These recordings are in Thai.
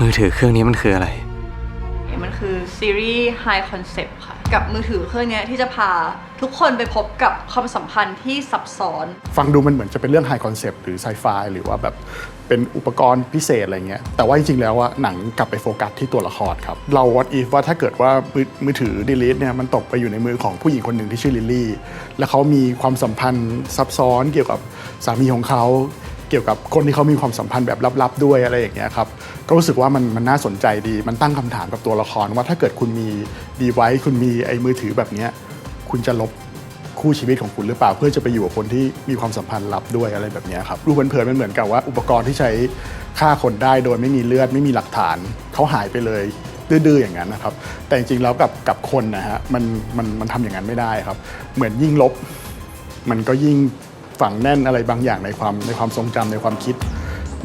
มือถือเครื่องนี้มันคืออะไร มันคือซีรีส์ High Concept ค่ะ กับมือถือเครื่องเนี้ยที่จะพาทุกคนไปพบกับความสัมพันธ์ที่ซับซ้อน ฟังดูมันเหมือนจะเป็นเรื่องไฮคอนเซปต์หรือไซไฟหรือว่าแบบเป็นอุปกรณ์พิเศษอะไรเงี้ย แต่ว่าจริงๆแล้วว่าหนังกลับไปโฟกัสที่ตัวละครครับ เรา what if ว่าถ้าเกิดว่ามือมือถือดีลิทเนี่ยมันตกไปอยู่ในมือของผู้หญิงคนหนึ่งที่ชื่อลิลลี่ แล้วเขามีความสัมพันธ์ซับซ้อนเกี่ยวกับสามีของเขา เกี่ยวกับคนที่เขามีความสัมพันธ์แบบลับๆด้วยอะไรอย่างเงี้ยครับก็รู้สึกว่ามันมันน่าสนใจดี มันตั้งคำถามกับตัวละครว่าถ้าเกิดคุณมีดีไวซ์คุณมีไอ้มือถือแบบเนี้ยคุณจะลบคู่ชีวิตของคุณหรือเปล่าเพื่อจะไปอยู่กับคนที่มีความสัมพันธ์ลับด้วยอะไรแบบเนี้ยครับรูปเผินๆมันเหมือนกับว่าอุปกรณ์ที่ใช้ฆ่าคนได้โดยไม่มีเลือดไม่มีหลักฐานเขาหายไปเลยดื้อๆอย่างนั้นนะครับ แต่จริงๆแล้วกับกับคนนะฮะมันมันมันทำอย่างนั้นไม่ได้ครับ เหมือนยิ่งลบ มันก็ยิ่ง ฝังแน่นอะไรบางอย่างในความในความทรงจำในความคิด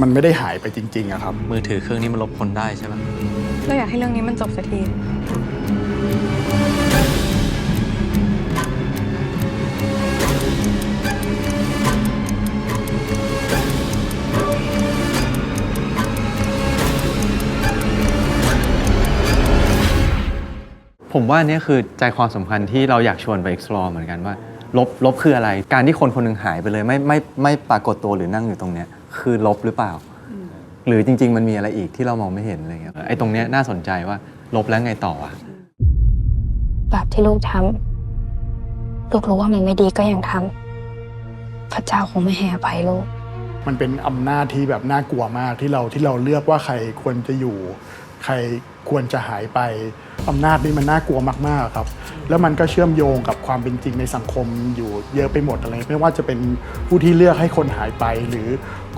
มันไม่ได้หายไปจริงๆอะครับ มือถือเครื่องนี้มันลบคนได้ใช่ปะเราอยากให้เรื่องนี้มันจบสักที ผมว่าเนี่ยคือใจความสำคัญที่เราอยากชวนไป explore เหมือนกันว่า ลบลบคืออะไร การที่คนคนหนึงหายไปเลยไม่ไม่ไม่ปรากฏตัวหรือนั่งอยู่ตรงเนี้ยคือลบหรือเปล่า หรือจริง ๆ มันมีอะไรอีกที่เรามองไม่เห็นอะไรเงี้ยไอ้ตรงเนี้ยน่าสนใจว่าลบแล้วไงต่ออะแบบที่ลูกทำลูกรู้ว่ามันไม่ดีก็ยังทำพระเจ้าคงไม่ให้อภัยลูก มันเป็นอำนาจที่แบบน่ากลัวมากที่เราที่เราเลือกว่าใครควรจะอยู่ ใครควรจะหายไปอำนาจนี้มันน่ากลัวมากๆครับ แล้วมันก็เชื่อมโยงกับความเป็นจริงในสังคมอยู่เยอะไปหมดอะไร ไม่ว่าจะเป็นผู้ที่เลือกให้คนหายไป หรือ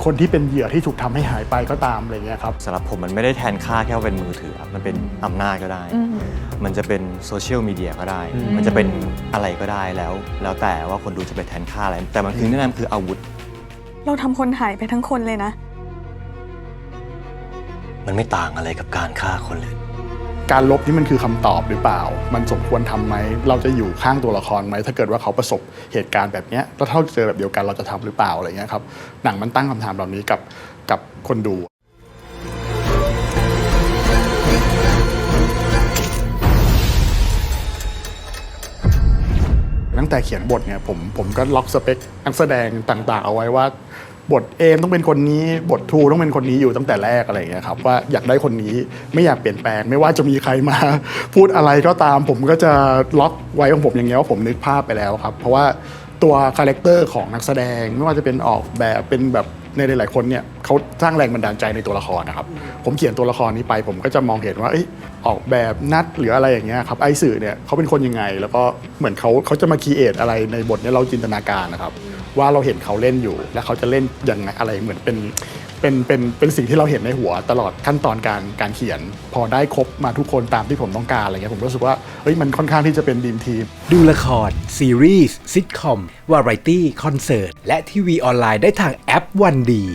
คนที่เป็นเหยื่อที่ถูกทำให้หายไปก็ตามอะไรเงี้ยครับสำหรับผมมันไม่ได้แทนค่าแค่ว่าเป็นมือถือครับมันเป็นอำนาจก็ได้ มันจะเป็นโซเชียลมีเดียก็ได้ มันจะเป็นอะไรก็ได้แล้ว แล้วแต่ว่าคนดูจะไปแทนค่าอะไร แต่มันคือแน่นอนคืออาวุธ เราทำคนหายไปทั้งคนเลยนะ มันไม่ต่างอะไรกับการฆ่าคนเลย การลบนี่มันคือคำตอบหรือเปล่า มันสมควรทำไหม เราจะอยู่ข้างตัวละครไหม ถ้าเกิดว่าเขาประสบเหตุการณ์แบบเนี้ยแล้วถ้าเจอแบบเดียวกันเราจะทำหรือเปล่าอะไรเงี้ยครับ หนังมันตั้งคำถามเหล่านี้กับกับคนดู ตั้งแต่เขียนบทเนี่ยผมผมก็ล็อกสเปคนักแสดงต่างๆ เอาไว้ว่า บทเอมต้องเป็นคนนี้บททูต้องเป็นคนนี้อยู่ตั้งแต่แรกอะไรอย่างเงี้ยครับว่าอยากได้คนนี้ไม่อยากเปลี่ยนแปลง ไม่ว่าจะมีใครมา พูดอะไรก็ตาม ผมก็จะล็อกไว้ของผมอย่างเงี้ยว่าผมนึกภาพไปแล้วครับ เพราะว่าตัวคาแรคเตอร์ของนักแสดงไม่ว่าจะเป็นออกแบบเป็นแบบ ในหลายๆคนเนี่ยเขาสร้างแรงบันดาลใจในตัวละครนะครับ ผมเขียนตัวละครนี้ไป ผมก็จะมองเห็นว่าอออกแบบนัดหรืออะไรอย่างเงี้ยครับไอสื่อเนี่ยเขาเป็นคนยังไง แล้วก็เหมือนเขาเขาจะมาคีเอทอะไรในบทเนี้เราจินตนาการนะครับ ว่าเราเห็นเขาเล่นอยู่ แล้วเขาจะเล่นยังไงอะไรเหมือนเป็น เป็นเป็นเป็นสิ่งที่เราเห็นในหัวตลอดขั้นตอนการการเขียน พอได้ครบมาทุกคนตามที่ผมต้องการอะไรเงี้ยผมรู้สึกว่าเฮ้ยมันค่อนข้างที่จะเป็นดีมทีม ดูละคร ซีรีส์ซิทคอม วาไรตี้ คอนเสิร์ต และทีวีออนไลน์ได้ทางแอปวันดี